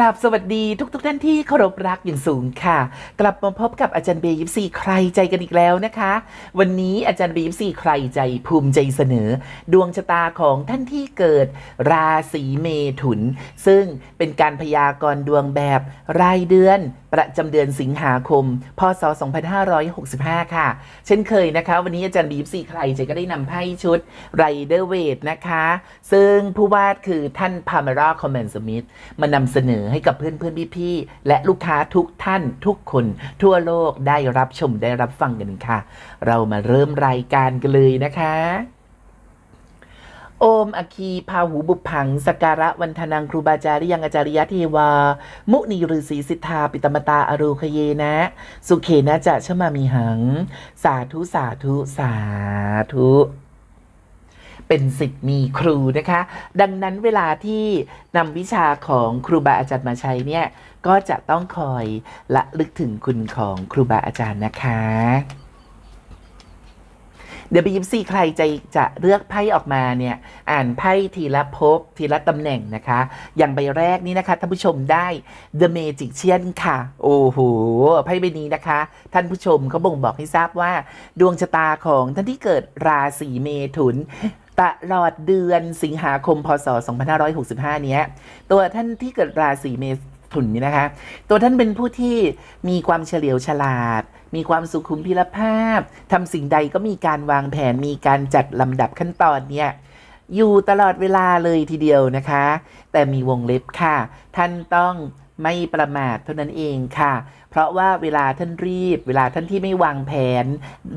ราบสวัสดีทุกทท่านที่เคารพรักอย่างสูงค่ะ กลับมาพบกับอาจารย์เบยิปซีใครใจกันอีกแล้วนะคะ วันนี้อาจารย์เบยิปซีใครใจภูมิใจเสนอ ดวงชะตาของท่านที่เกิดราศีเมถุน ซึ่งเป็นการพยากรณ์ดวงแบบรายเดือนประจำเดือนสิงหาคม พศ 2565 ค่ะ เช่นเคยนะคะ วันนี้อาจารย์บีฟซีใครใจก็ได้นำไพ่ชุดไรเดอร์เวทนะคะ ซึ่งผู้วาดคือท่านพา m มราคอมเมนสมิธมานำเสนอให้กับเพื่อนเพื่อนๆพี่ๆและลูกค้าทุกท่านทุกคนทั่วโลกได้รับชมได้รับฟังกันค่ะ เรามาเริ่มรายการกันเลยนะคะโอมอคีพาหูบุพผังสการะวันธนังครูบาจาริยังอาจาริยะเทวา มุนีฤาษีสิทธาปิตมตาอโรคเยนะ สุเขนะจะชมามีหัง สาธุสาธุสาธุ เป็นสิทธิ์มีครูนะคะ ดังนั้นเวลาที่นำวิชาของครูบาอาจารย์มาใช้เนี่ย ก็จะต้องคอยละลึกถึงคุณของครูบาอาจารย์นะคะ เดี๋ยวไปยิปซีใครจะจะเลือกไพ่ออกมาเนี่ย อ่านไพ่ทีละภพทีละตำแหน่งนะคะ อย่างใบแรกนี้นะคะท่านผู้ชมได้ The Magician ค่ะ โอ้โหไพ่ใบนี้นะคะ ท่านผู้ชมเขาบ่งบอกให้ทราบว่า ดวงชะตาของท่านที่เกิดราศีเมถุน ตลอดเดือนสิงหาคม พศ 2565 เนี้ย ตัวท่านที่เกิดราศีเมถุนนี่นะคะ ตัวท่านเป็นผู้ที่มีความเฉลียวฉลาด มีความสุขุมพิรภาพทำสิ่งใดก็มีการวางแผน มีการจัดลำดับขั้นตอนเนี่ยอยู่ตลอดเวลาเลยทีเดียวนะคะ แต่มีวงเล็บค่ะ ท่านต้องไม่ประมาทเท่านั้นเองค่ะ เพราะว่าเวลาท่านรีบ เวลาท่านที่ไม่วางแผน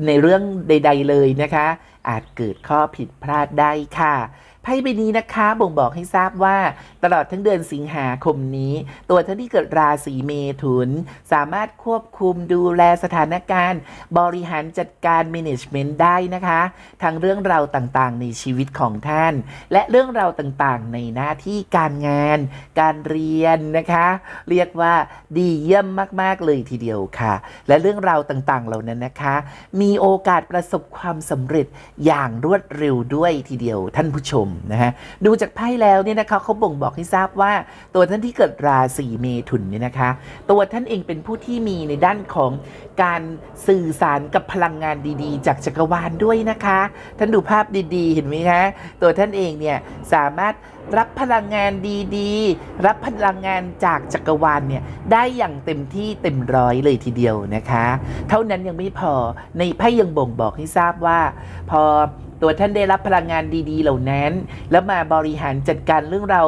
ในเรื่องใด ๆ เลยนะคะ อาจเกิดข้อผิดพลาดได้ค่ะ ไพ่ใบนี้นะคะบ่งบอกให้ทราบว่าตลอดทั้งเดือนสิงหาคมนี้ ตัวท่านที่เกิดราศีเมถุน สามารถควบคุมดูแลสถานการณ์ บริหารจัดการ management ได้นะคะทั้งเรื่องราวต่างๆ ในชีวิตของท่าน และเรื่องราวต่างๆ ในหน้าที่การงาน การเรียนนะคะ เรียกว่าดีเยี่ยมมากๆเลยทีเดียวค่ะ และเรื่องราวต่างๆ เหล่านั้นนะคะ มีโอกาสประสบความสำเร็จอย่างรวดเร็วด้วยทีเดียวท่านผู้ชมนะฮะดูจากไพ่แล้วเนี่ยนะคะเขาบ่งบอกให้ทราบว่า ตัวท่านที่เกิดราศีเมถุนเนี่ยนะคะ ตัวท่านเองเป็นผู้ที่มีในด้านของการสื่อสารกับพลังงานดีๆ จากจักรวาลด้วยนะคะ ท่านดูภาพดีๆ เห็นไหมคะตัวท่านเองเนี่ยสามารถรับพลังงานดีๆ รับพลังงานจากจักรวาลเนี่ยได้อย่างเต็มที่เต็มร้อยเลยทีเดียวนะคะ เท่านั้นยังไม่พอในไพ่ยังบ่งบอกให้ทราบว่า พอ ตัวท่านได้รับพลังงานดีๆ เหล่านั้น แล้วมาบริหารจัดการเรื่องเรา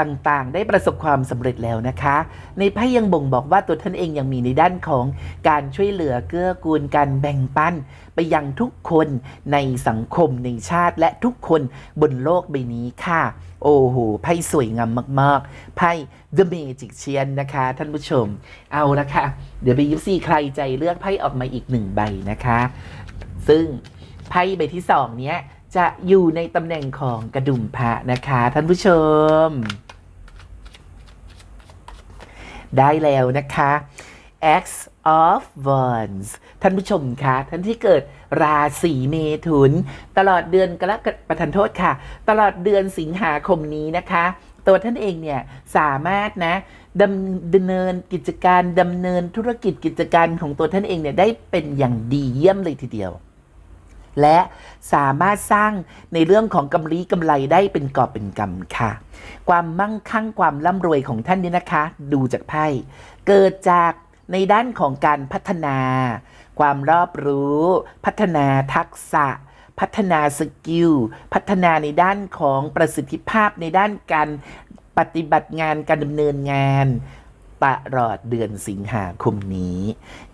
ต่างๆ ได้ประสบความสำเร็จแล้วนะคะ ในไพ่ยังบ่งบอกว่าตัวท่านเองยังมีในด้านของการช่วยเหลือเกื้อกูลการแบ่งปัน ไปยังทุกคนในสังคมในชาติ และทุกคนบนโลกใบนี้ค่ะ โอ้โหไพ่สวยงามมากๆ ไพ่ The Magician นะคะ ท่านผู้ชม เอาละค่ะ เดี๋ยวไปยิปซีใครใจเลือกไพ่ออกมาอีกหนึ่งใบนะคะ ซึ่ง ไพ่ใบที่สองเนี้ยจะอยู่ในตำแหน่งของกระดุมพระนะคะท่านผู้ชม ได้แล้วนะคะ X of Wands ท่านผู้ชมคะท่านที่เกิดราศีเมถุน ตลอดเดือนกรกฎประทานโทษค่ะ ตลอดเดือนสิงหาคมนี้นะคะ ตัวท่านเองเนี่ยสามารถนะดำดำเนินกิจการดำเนินธุรกิจกิจการของตัวท่านเองเนี่ยได้เป็นอย่างดีเยี่ยมเลยทีเดียว และสามารถสร้างในเรื่องของกำไรกำไรได้เป็นกอบเป็นกำค่ะ ความมั่งคั่งความร่ำรวยของท่านนี่นะคะ ดูจากไพ่เกิดจากในด้านของการพัฒนา ความรอบรู้ พัฒนาทักษะ พัฒนาสกิล พัฒนาในด้านของประสิทธิภาพในด้านการปฏิบัติงานการดำเนินงาน ตลอดเดือนสิงหาคมนี้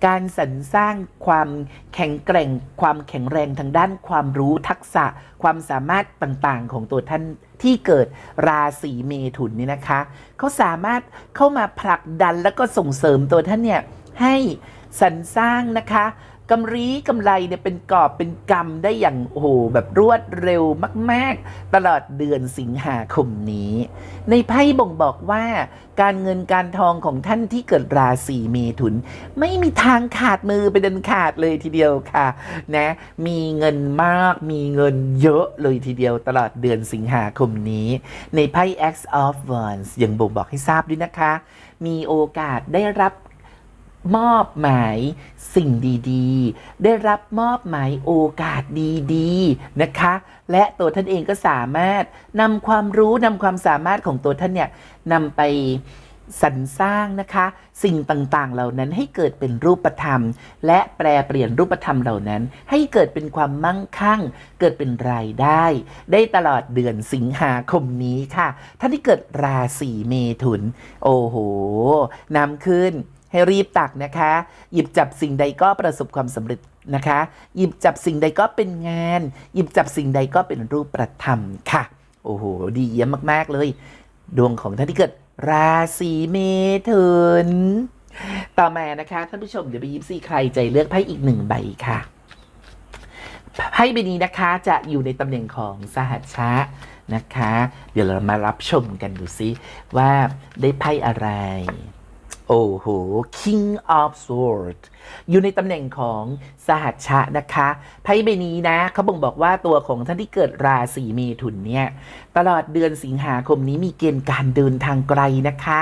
การสรรสร้างความแข็งแกร่ง ความแข็งแรงทางด้านความรู้ทักษะ ความสามารถต่างๆ ของตัวท่านที่เกิดราศีเมถุนนี่นะคะ เขาสามารถเข้ามาผลักดันแล้วก็ส่งเสริมตัวท่านเนี่ยให้สรรสร้างนะคะ กำรีกำไรเนี่ยเป็นกอบเป็นกำได้อย่างโอ้โหแบบรวดเร็วมาก ๆ ตลอดเดือนสิงหาคมนี้ ในไพ่บ่งบอกว่า การเงินการทองของท่านที่เกิดราศีเมถุน ไม่มีทางขาดมือไปเดินขาดเลยทีเดียวค่ะนะมีเงินมากมีเงินเยอะเลยทีเดียวตลอดเดือนสิงหาคมนี้ ในไพ่ X of Wands ยังบ่งบอกให้ทราบด้วยนะคะ มีโอกาสได้รับ มอบหมายสิ่งดีๆ ได้รับมอบหมายโอกาสดีๆนะคะ และตัวท่านเองก็สามารถนำความรู้นำความสามารถของตัวท่านเนี่ยนำไปสรรสร้างนะคะ สิ่งต่างๆ เหล่านั้นให้เกิดเป็นรูปธรรม และแปลเปลี่ยนรูปธรรมเหล่านั้น ให้เกิดเป็นความมั่งคั่ง เกิดเป็นรายได้ ได้ตลอดเดือนสิงหาคมนี้ค่ะท่านที่เกิดราศีเมถุน โอ้โหนำขึ้น ให้รีบตักนะคะ หยิบจับสิ่งใดก็ประสบความสำเร็จนะคะ หยิบจับสิ่งใดก็เป็นงาน หยิบจับสิ่งใดก็เป็นรูปประธรรมค่ะ โอ้โห ดีเยี่ยมมาก ๆ เลย ดวงของท่านที่เกิด ราศีเมถุน ต่อมานะคะ ท่านผู้ชมเดี๋ยวไปยิบซีใครใจเลือกไพ่อีกหนึ่งใบค่ะ ไพ่ใบนี้นะคะจะอยู่ในตำแหน่งของสหัชชะนะคะ เดี๋ยวเรามารับชมกันดูซิว่าได้ไพ่อะไร โอ้โห King of Sword อยู่ในตำแหน่งของสหัชชะนะคะไพ่ใบนี้นะเขาบ่งบอกว่าตัวของท่านที่เกิดราศีเมถุนเนี่ย ตลอดเดือนสิงหาคมนี้มีเกณฑ์การเดินทางไกลนะคะ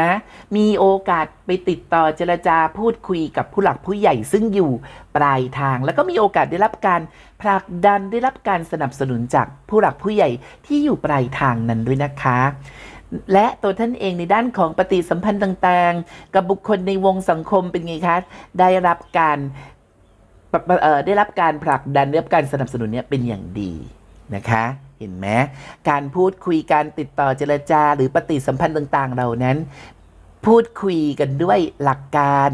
นะ มีโอกาสไปติดต่อเจรจาพูดคุยกับผู้หลักผู้ใหญ่ซึ่งอยู่ปลายทาง แล้วก็มีโอกาสได้รับการผลักดันได้รับการสนับสนุนจากผู้หลักผู้ใหญ่ที่อยู่ปลายทางนั้นด้วยนะคะ และตัวท่านเองในด้านของปฏิสัมพันธ์ต่างๆ กับบุคคลในวงสังคมเป็นไงคะ ได้รับการได้รับการผลักดันได้รับการสนับสนุนเนี่ยเป็นอย่างดีนะคะเห็นไหมการพูดคุยการติดต่อเจรจา หรือปฏิสัมพันธ์ต่างๆ เหล่านั้น พูดคุยกันด้วยหลักการ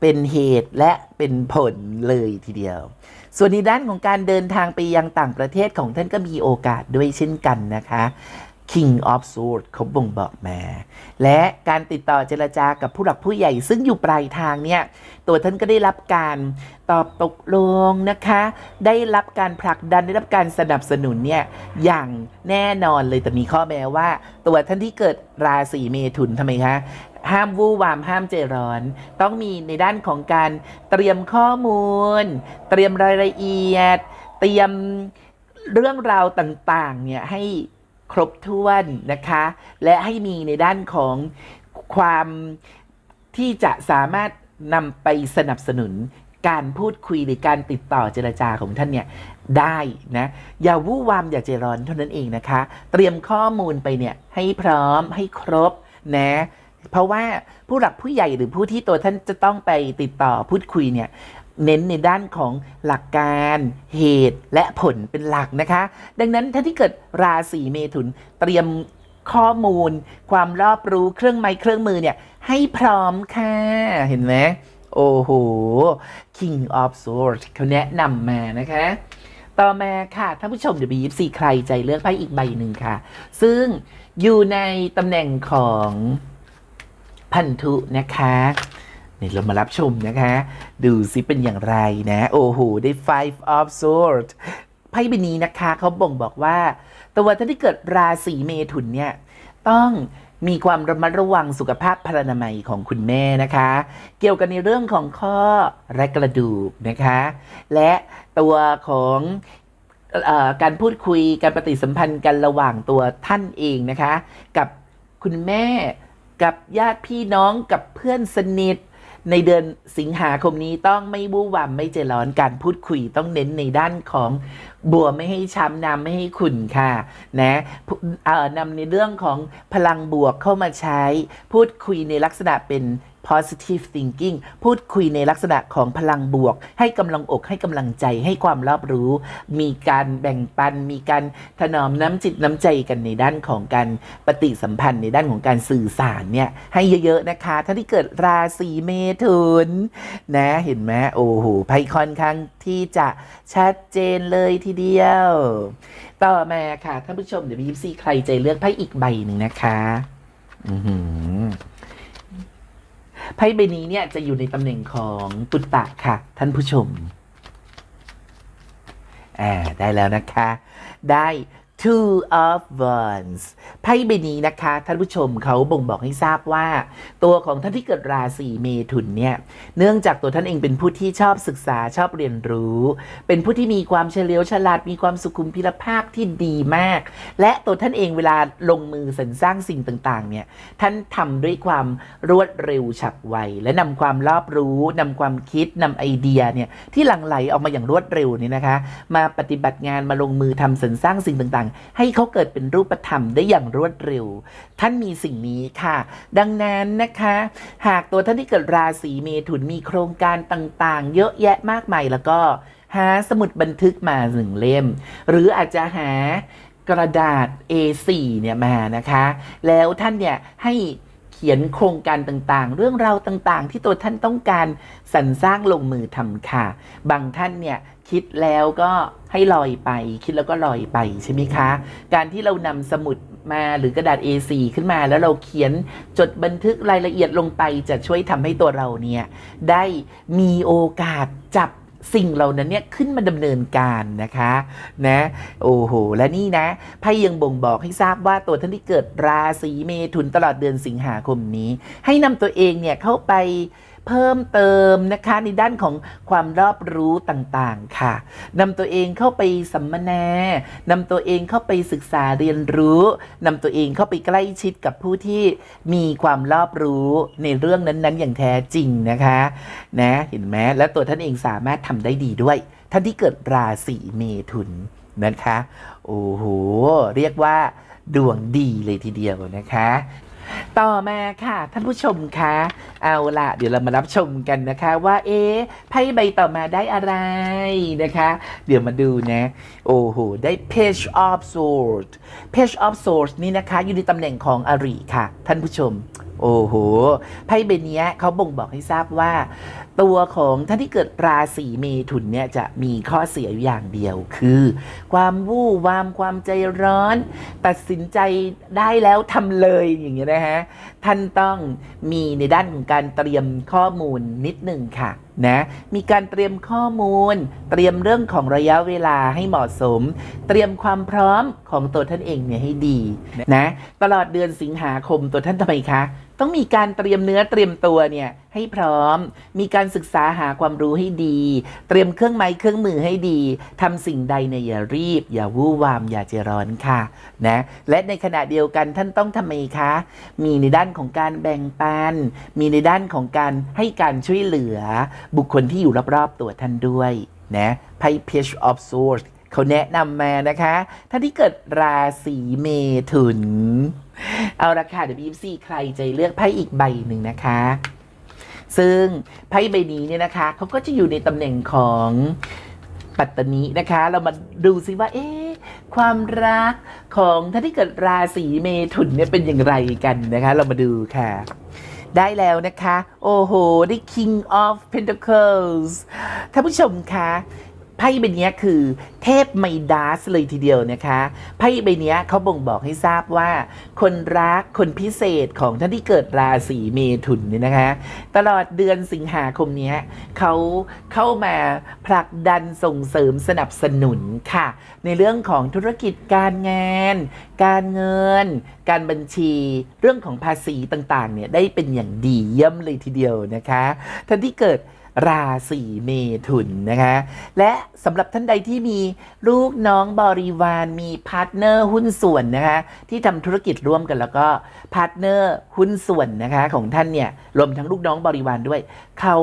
เป็นเหตุและเป็นผลเลยทีเดียว ส่วนในด้านของการเดินทางไปยังต่างประเทศของท่านก็มีโอกาสด้วยเช่นกันนะคะ King of Swords เขาบ่งบอกมา และการติดต่อเจรจากับผู้หลักผู้ใหญ่ ซึ่งอยู่ปลายทางเนี่ย ตัวท่านก็ได้รับการตอบตกลงนะคะ ได้รับการผลักดันได้รับการสนับสนุนเนี่ยอย่างแน่นอนเลยแต่มีข้อแม้ว่า ตัวท่านที่เกิดราศีเมถุนทำไมคะห้ามวู่วามห้ามใจร้อน ต้องมีในด้านของการเตรียมข้อมูล เตรียมรายละเอียด เตรียมเรื่องราวต่างๆเนี่ยให้ ครบถ้วนนะคะ และให้มีในด้านของความที่จะสามารถนำไปสนับสนุนการพูดคุยหรือการติดต่อเจรจาของท่านเนี่ยได้นะอย่าวู่วามอย่าใจร้อนเท่านั้นเองนะคะ เตรียมข้อมูลไปเนี่ยให้พร้อมให้ครบนะเพราะว่าผู้หลักผู้ใหญ่หรือผู้ที่ตัวท่านจะต้องไปติดต่อพูดคุยเนี่ย เน้นในด้านของหลักการเหตุและผลเป็นหลักนะคะ ดังนั้นท่าที่เกิดราศีเมถุนเตรียมข้อมูล ความรอบรู้เครื่องไม้เครื่องมือเนี่ย ให้พร้อมค่ะเห็นไหมโอ้โห King of Swords เขาแนะนำมานะคะ ต่อมาค่ะท่านผู้ชมเดี๋ยวบียิปซีใครใจเลือกไพ่อีกใบหนึ่งค่ะ ซึ่งอยู่ในตำแหน่งของพันธุนะคะ นี่เรามารับชมนะคะ ดูสิเป็นอย่างไรนะ โอ้โห ได้ five of swords ไพ่ใบนี้นะคะเขาบ่งบอกว่า ตัวท่านที่เกิดราศีเมถุนเนี่ย ต้องมีความระมัดระวังสุขภาพพรรณนามัยของคุณแม่นะคะ เกี่ยวกันในเรื่องของข้อและกระดูกนะคะ และตัวของออการพูดคุยการปฏิสัมพันธ์กันระหว่างตัวท่านเองนะคะ กับคุณแม่กับญาติพี่น้องกับเพื่อนสนิท ในเดือนสิงหาคมนี้ต้องไม่บู้วามไม่เจร้อนการพูดคุยต้องเน้นในด้านของบัวไม่ให้ช้ำน้ำไม่ให้ขุ่นค่ะนะนำในเรื่องของพลังบวกเข้ามาใช้ พูดคุยในลักษณะเป็น positive thinking พูดคุยในลักษณะของพลังบวก ให้กำลังอกให้กำลังใจให้ความรอบรู้ มีการแบ่งปัน มีการถนอมน้ำจิตน้ำใจกันในด้านของการปฏิสัมพันธ์ในด้านของการสื่อสารเนี่ยให้เยอะๆนะคะท่าที่เกิดราศีเมถุนนะเห็นไหมโอ้โหไพ่ค่อนข้างที่จะชัดเจนเลยทีเดียว ต่อมาค่ะท่านผู้ชมเดี๋ยวมียิปซีใครใจเลือกไพ่อีกใบหนึ่งนะคะ อือหือ ไพ่ใบนี้เนี่ยจะอยู่ในตำแหน่งของปุตตะค่ะ ท่านผู้ชมอ่าได้แล้วนะคะ ได้ two of wands ไพ่ใบนี้นะคะ ท่านผู้ชมเขาบ่งบอกให้ทราบว่า ตัวของท่านที่เกิดราศีเมถุนเนี่ย เนื่องจากตัวท่านเองเป็นผู้ที่ชอบศึกษาชอบเรียนรู้ เป็นผู้ที่มีความเฉลียวฉลาดมีความสุขุมพิรภาพที่ดีมาก และตัวท่านเองเวลาลงมือสรรสร้างสิ่งต่างๆเนี่ยท่านทำด้วยความรวดเร็วฉับไว และนำความรอบรู้นำความคิดนำไอเดียเนี่ยที่หลั่งไหลออกมาอย่างรวดเร็วนี่นะคะ มาปฏิบัติงานมาลงมือทำสรรสร้างสิ่งต่างๆให้เขาเกิดเป็นรูปธรรมได้อย่างรวดเร็ว ท่านมีสิ่งนี้ค่ะ ดังนั้นนะคะ หากตัวท่านที่เกิดราศีเมถุนมีโครงการต่างๆ เยอะแยะมากมายแล้วก็หาสมุดบันทึกมาหนึ่งเล่ม หรืออาจจะหากระดาษ A4 เนี่ยมานะคะ แล้วท่านเนี่ยให้เขียนโครงการต่างๆ เรื่องราวต่างๆ ที่ตัวท่านต้องการสรรสร้างลงมือทำค่ะ บางท่านเนี่ย คิดแล้วก็ให้ลอยไป คิดแล้วก็ลอยไปใช่ไหมคะ การที่เรานำสมุดมาหรือกระดาษ A4 ขึ้นมาแล้วเราเขียนจดบันทึกรายละเอียดลงไปจะช่วยทำให้ตัวเราเนี่ยได้มีโอกาสจับสิ่งเหล่านั้นเนี่ยขึ้นมาดำเนินการนะคะนะโอ้โห และนี่นะไพ่ยังบ่งบอกให้ทราบว่าตัวท่านที่เกิดราศีเมถุนตลอดเดือนสิงหาคมนี้ ให้นำตัวเองเนี่ยเข้าไป เพิ่มเติมนะคะในด้านของความรอบรู้ต่างๆค่ะนำตัวเองเข้าไปสัมมนานำตัวเองเข้าไปศึกษาเรียนรู้นำตัวเองเข้าไปใกล้ชิดกับผู้ที่มีความรอบรู้ในเรื่องนั้นๆ อย่างแท้จริงนะคะนะเห็นไหมและตัวท่านเองสามารถทำได้ดีด้วย ท่านที่เกิดราศีเมถุนนะคะโอ้โหเรียกว่าดวงดีเลยทีเดียวนะคะ ต่อมาค่ะ ท่านผู้ชมคะ เอาละเดี๋ยวเรามารับชมกันนะคะว่าเอ๊ะไพ่ใบต่อมาได้อะไรนะคะ เดี๋ยวมาดูนะ โอ้โห ได้ page of swords page of swords นี่นะคะ อยู่ในตำแหน่งของอริค่ะ ท่านผู้ชม โอ้โห ไพ่ใบนี้เขาบ่งบอกให้ทราบว่า ตัวของท่านที่เกิดราศีเมถุนเนี่ยจะมีข้อเสียอยู่อย่างเดียวคือ ความวู่วามความใจร้อน ตัดสินใจได้แล้วทำเลยอย่างเงี้ยนะฮะท่านต้องมีในด้านของการเตรียมข้อมูลนิดหนึ่งค่ะนะมีการเตรียมข้อมูล เตรียมเรื่องของระยะเวลาให้เหมาะสม เตรียมความพร้อมของตัวท่านเองเนี่ยให้ดีนะตลอดเดือนสิงหาคมตัวท่านทำไมคะ ต้องมีการเตรียมเนื้อเตรียมตัวเนี่ยให้พร้อม มีการศึกษาหาความรู้ให้ดี เตรียมเครื่องไม้เครื่องมือให้ดีทำสิ่งใดเนี่ยอย่ารีบ อย่าวู่วาม อย่าใจร้อนค่ะนะและในขณะเดียวกันท่านต้องทำไมคะ มีในด้านของการแบ่งปัน มีในด้านของการให้การช่วยเหลือ บุคคลที่อยู่รอบๆตัวท่านด้วยนะไพ่ Page of Swords เขาแนะนำมานะคะ ท่านที่เกิดราศีเมถุน เอาละค่ะเดี๋ยวบีฟซีใครจะเลือกไพ่อีกใบหนึ่งนะคะ ซึ่งไพ่ใบนี้เนี่ยนะคะ เขาก็จะอยู่ในตำแหน่งของปัตตานีนะคะ เรามาดูซิว่า เอ๊ะความรักของท่านที่เกิดราศีเมถุนเนี่ยเป็นอย่างไรกันนะคะ เรามาดูค่ะ ได้แล้วนะคะ โอ้โห ได้ King of Pentacles ท่านผู้ชมคะ ไพ่ใบเนี้ยคือเทพไมดาสเลยทีเดียวนะคะไพ่ใบเนี้ยเขาบ่งบอกให้ทราบว่า คนรักคนพิเศษของท่านที่เกิดราศีเมถุนเนี่ยนะคะ ตลอดเดือนสิงหาคมนี้เขาเข้ามาผลักดันส่งเสริมสนับสนุนค่ะ ในเรื่องของธุรกิจการงาน การเงิน การบัญชีเรื่องของภาษีต่างๆเนี่ยได้เป็นอย่างดีเยี่ยมเลยทีเดียวนะคะท่านที่เกิด ราศีเมถุนนะคะ และสำหรับท่านใดที่มีลูกน้องบริวารมีพาร์ทเนอร์หุ้นส่วนนะคะ ที่ทำธุรกิจร่วมกันแล้วก็พาร์ทเนอร์หุ้นส่วนนะคะของท่านเนี่ยรวมทั้งลูกน้องบริวารด้วย เขา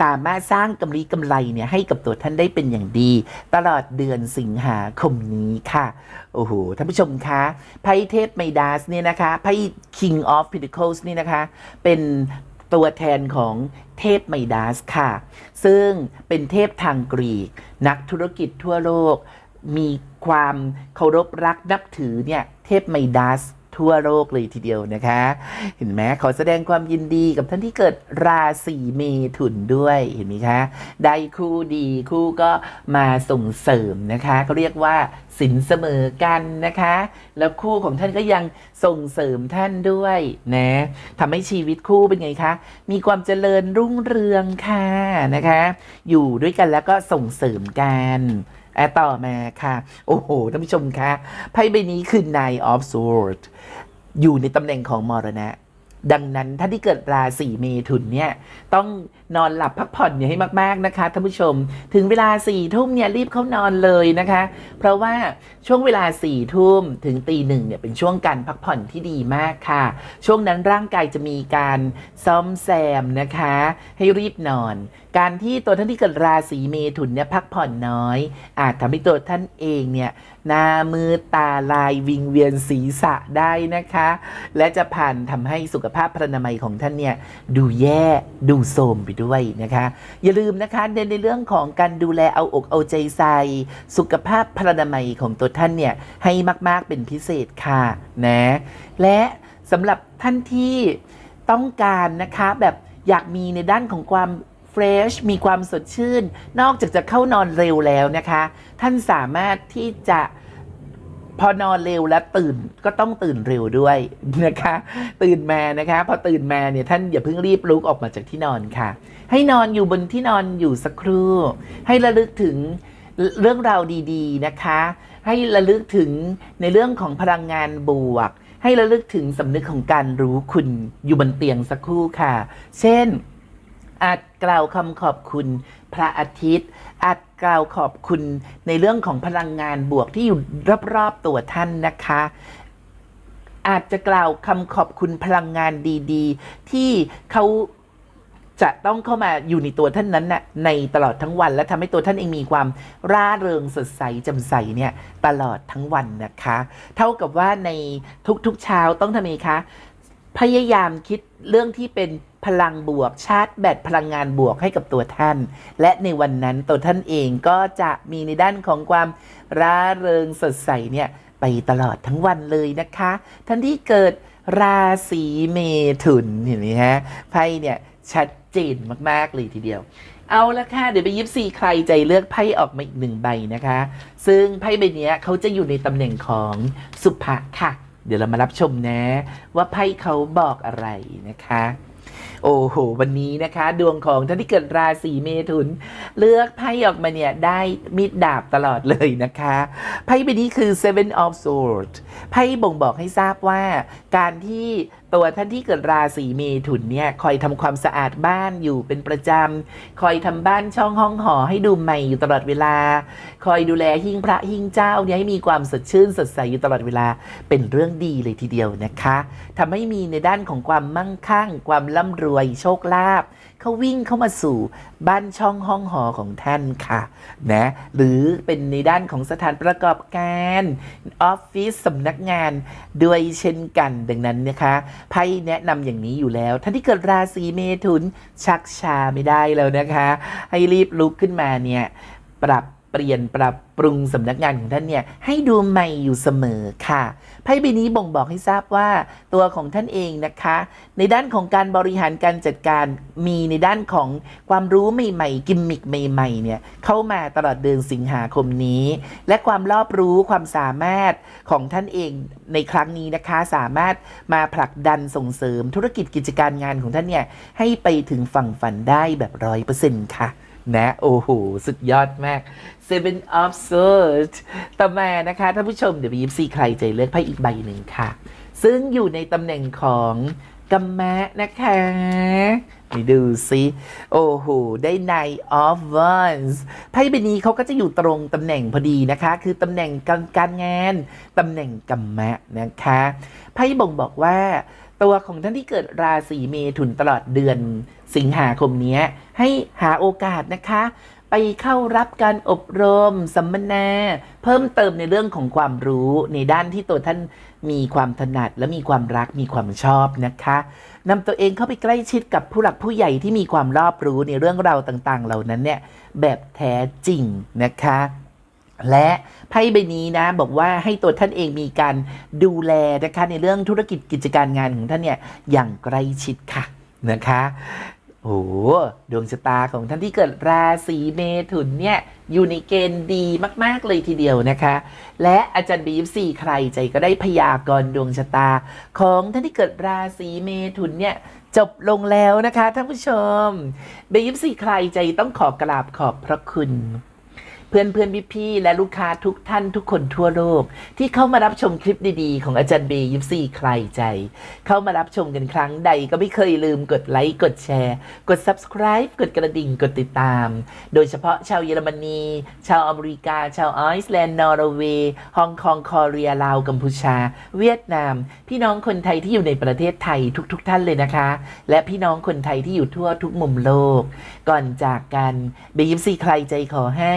สามารถสร้างกำไรกำไรเนี่ยให้กับตัวท่านได้เป็นอย่างดี ตลอดเดือนสิงหาคมนี้ค่ะ โอ้โหท่านผู้ชมคะไพ่เทพไมดาสเนี่ยนะคะไพ่ King of Pentacles นี่นะคะ เป็น ตัวแทนของเทพไมดาสค่ะ ซึ่งเป็นเทพทางกรีก นักธุรกิจทั่วโลก มีความเคารพรักนับถือเนี่ยเทพไมดาส ทั่วโลกเลยทีเดียวนะคะ เห็นไหมขอแสดงความยินดีกับท่านที่เกิดราศีเมถุนด้วยเห็นไหมคะ ได้คู่ดีคู่ก็มาส่งเสริมนะคะเขาเรียกว่าสินเสมอกันนะคะ แล้วคู่ของท่านก็ยังส่งเสริมท่านด้วยนะทำให้ชีวิตคู่เป็นไงคะ มีความเจริญรุ่งเรืองค่ะนะคะ อยู่ด้วยกันแล้วก็ส่งเสริมกัน อะต่อมาค่ะ โอ้โหท่านผู้ชมคะไพ่ใบนี้คือ Nine of Swords อยู่ในตำแหน่งของมรณะ ดังนั้นท่านที่เกิดราศีเมถุนเนี่ยต้องนอนหลับพักผ่อนอย่าให้มาก ๆนะคะท่านผู้ชม ถึงเวลาสี่ทุ่มเนี่ยรีบเข้านอนเลยนะคะ เพราะว่าช่วงเวลาสี่ทุ่มถึงตีหนึ่งเนี่ยเป็นช่วงการพักผ่อนที่ดีมากค่ะ ช่วงนั้นร่างกายจะมีการซ่อมแซมนะคะ ให้รีบนอน การที่ตัวท่านที่เกิดราศีเมถุนเนี่ยพักผ่อนน้อย อาจทำให้ตัวท่านเองเนี่ย หน้ามือตาลายวิงเวียนศีรษะได้นะคะ และจะผ่านทำให้สุขภาพพรรณนามัยของท่านเนี่ยดูแย่ดูโทรมไปด้วยนะคะ อย่าลืมนะคะในในเรื่องของการดูแลเอาอกเอาใจใส่ สุขภาพพรรณนามัยของตัวท่านเนี่ยให้มาก ๆเป็นพิเศษค่ะนะและสำหรับท่านที่ต้องการนะคะแบบอยากมีในด้านของความ เฟรชมีความสดชื่น นอกจากจะเข้านอนเร็วแล้วนะคะ ท่านสามารถที่จะพอนอนเร็วแล้วตื่นก็ต้องตื่นเร็วด้วยนะคะ ตื่นมานะคะ พอตื่นมาเนี่ยท่านอย่าเพิ่งรีบลุกออกมาจากที่นอนค่ะ ให้นอนอยู่บนที่นอนอยู่สักครู่ ให้ระลึกถึงเรื่องราวดีๆนะคะ ให้ระลึกถึงในเรื่องของพลังงานบวก ให้ระลึกถึงสำนึกของการรู้คุณอยู่บนเตียงสักครู่ค่ะ เช่น อาจกล่าวคำขอบคุณพระอาทิตย์ อาจกล่าวขอบคุณในเรื่องของพลังงานบวกที่อยู่รอบๆตัวท่านนะคะ อาจจะกล่าวคำขอบคุณพลังงานดีๆ ที่เขาจะต้องเข้ามาอยู่ในตัวท่านนั้นน่ะในตลอดทั้งวัน และทำให้ตัวท่านเองมีความร่าเริงสดใสจำใสเนี่ยตลอดทั้งวันนะคะ เท่ากับว่าในทุกๆเช้าต้องทำเองคะพยายามคิด เรื่องที่เป็นพลังบวกชาร์จแบตพลังงานบวกให้กับตัวท่าน และในวันนั้นตัวท่านเองก็จะมีในด้านของความร่าเริงสดใสเนี่ยไปตลอดทั้งวันเลยนะคะ ท่านที่เกิดราศีเมถุนเห็นไหมฮะไพ่เนี่ยชัดเจนมากๆเลยทีเดียว เอาละค่ะ เดี๋ยวไปยิบซีใครใจเลือกไพ่ออกมาอีกหนึ่งใบนะคะ ซึ่งไพ่ใบนี้เขาจะอยู่ในตำแหน่งของสุภะค่ะ เดี๋ยวเรามารับชมนะ ว่าไพ่เขาบอกอะไรนะคะ โอ้โห วันนี้นะคะ ดวงของท่านที่เกิดราศีเมถุน เลือกไพ่ออกมาเนี่ย ได้มีดดาบตลอดเลยนะคะ ไพ่ใบนี้คือ Seven of Swords ไพ่บ่งบอกให้ทราบว่าการที่ ตัวท่านที่เกิดราศีเมถุนเนี่ยคอยทำความสะอาดบ้านอยู่เป็นประจำ คอยทำบ้านช่องห้องหอให้ดูใหม่อยู่ตลอดเวลา คอยดูแลหิ้งพระหิ้งเจ้าเนี่ยให้มีความสดชื่นสดใสอยู่ตลอดเวลาเป็นเรื่องดีเลยทีเดียวนะคะทำให้มีในด้านของความมั่งคั่ง ความร่ำรวยโชคลาภเขาวิ่งเข้ามาสู่ บ้านช่องห้องหอของท่านค่ะนะหรือเป็นในด้านของสถานประกอบการออฟฟิศสำนักงานด้วยเช่นกันดังนั้นนะคะไพ่แนะนำอย่างนี้อยู่แล้ว ท่านที่เกิดราศีเมถุนชักชาไม่ได้แล้วนะคะ ให้รีบลุกขึ้นมาเนี่ยปรับ เปลี่ยนปรับปรุงสำนักงานของท่านเนี่ยให้ดูใหม่อยู่เสมอค่ะไพ่ใบนี้บ่งบอกให้ทราบว่าตัวของท่านเองนะคะ ในด้านของการบริหารการจัดการมีในด้านของความรู้ใหม่ ๆ กิมมิคใหม่ๆเนี่ยเข้ามาตลอดเดือนสิงหาคมนี้ และความรอบรู้ความสามารถของท่านเองในครั้งนี้นะคะสามารถมาผลักดันส่งเสริมธุรกิจกิจการงานของท่านเนี่ยให้ไปถึงฝั่งฝันได้แบบร้อยเปอร์เซ็นต์ค่ะ นะ โอ้โห สุดยอดมาก Seven of Swords ต่อมานะคะ ท่านผู้ชม เดี๋ยวไปยิบซีใครใจเลือกไพ่อีกใบหนึ่งค่ะ ซึ่งอยู่ในตำแหน่งของกัมมะนะคะไปดูซิโอ้โห ได้ Nine of Wands ไพ่ใบนี้เขาก็จะอยู่ตรงตำแหน่งพอดีนะคะ คือตำแหน่งการการงาน ตำแหน่งกัมมะนะคะ ไพ่บ่งบอกว่า ตัวของท่านที่เกิดราศีเมถุนตลอดเดือนสิงหาคมนี้ให้หาโอกาสนะคะ ไปเข้ารับการอบรม สัมมนา เพิ่มเติมในเรื่องของความรู้ในด้านที่ตัวท่านมีความถนัดและมีความรักมีความชอบนะคะนำตัวเองเข้าไปใกล้ชิดกับผู้หลักผู้ใหญ่ที่มีความรอบรู้ในเรื่องราวต่างๆ เหล่านั้นเนี่ยแบบแท้จริงนะคะ และไพ่ใบนี้นะบอกว่าให้ตัวท่านเองมีการดูแลนะคะในเรื่องธุรกิจกิจการงานของท่านเนี่ยอย่างใกล้ชิดค่ะนะคะโอ้ดวงชะตาของท่านที่เกิดราศีเมถุนเนี่ยอยู่ในเกณฑ์ดีมาก ๆ เลยทีเดียวนะคะ และอาจารย์บีฟซีใครใจก็ได้พยากรณ์ดวงชะตา ของท่านที่เกิดราศีเมถุนเนี่ยจบลงแล้วนะคะท่านผู้ชมบีฟซีใครใจต้องขอกราบขอบพระคุณ พื่อนเพื่อนพี่พี่ๆและลูกค้าทุกท่านทุกคนทั่วโลก ที่เข้ามารับชมคลิปดีๆ ของอาจารย์เบย์ยิปซีใครใจ เข้ามารับชมกันครั้งใดก็ไม่เคยลืมกดไลค์กดแชร์ กด subscribe กดกระดิ่งกดติดตาม โดยเฉพาะชาวเยอรมนี ชาวอเมริกา ชาวไอซ์แลนด์นอร์เวย์ฮ่องกงคอเรียลาวกัมพูชา เวียดนาม พี่น้องคนไทยที่อยู่ในประเทศไทยทุกๆทท่านเลยนะคะ และพี่น้องคนไทยที่อยู่ทั่วทุกมุมโลก ก่อนจากกันเบยิปซีใครใจขอให้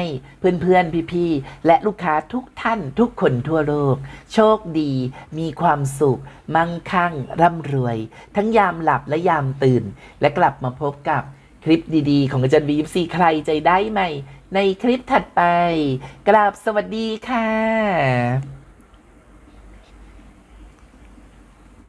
เพื่อนๆ พี่ๆ และลูกค้าทุกท่านทุกคนทั่วโลก โชคดี มีความสุข มั่งคั่ง ร่ำรวย ทั้งยามหลับและยามตื่น และกลับมาพบกับคลิปดีๆ ของอาจารย์บีฟซีใครใจได้ไหม ในคลิปถัดไป กราบสวัสดีค่ะ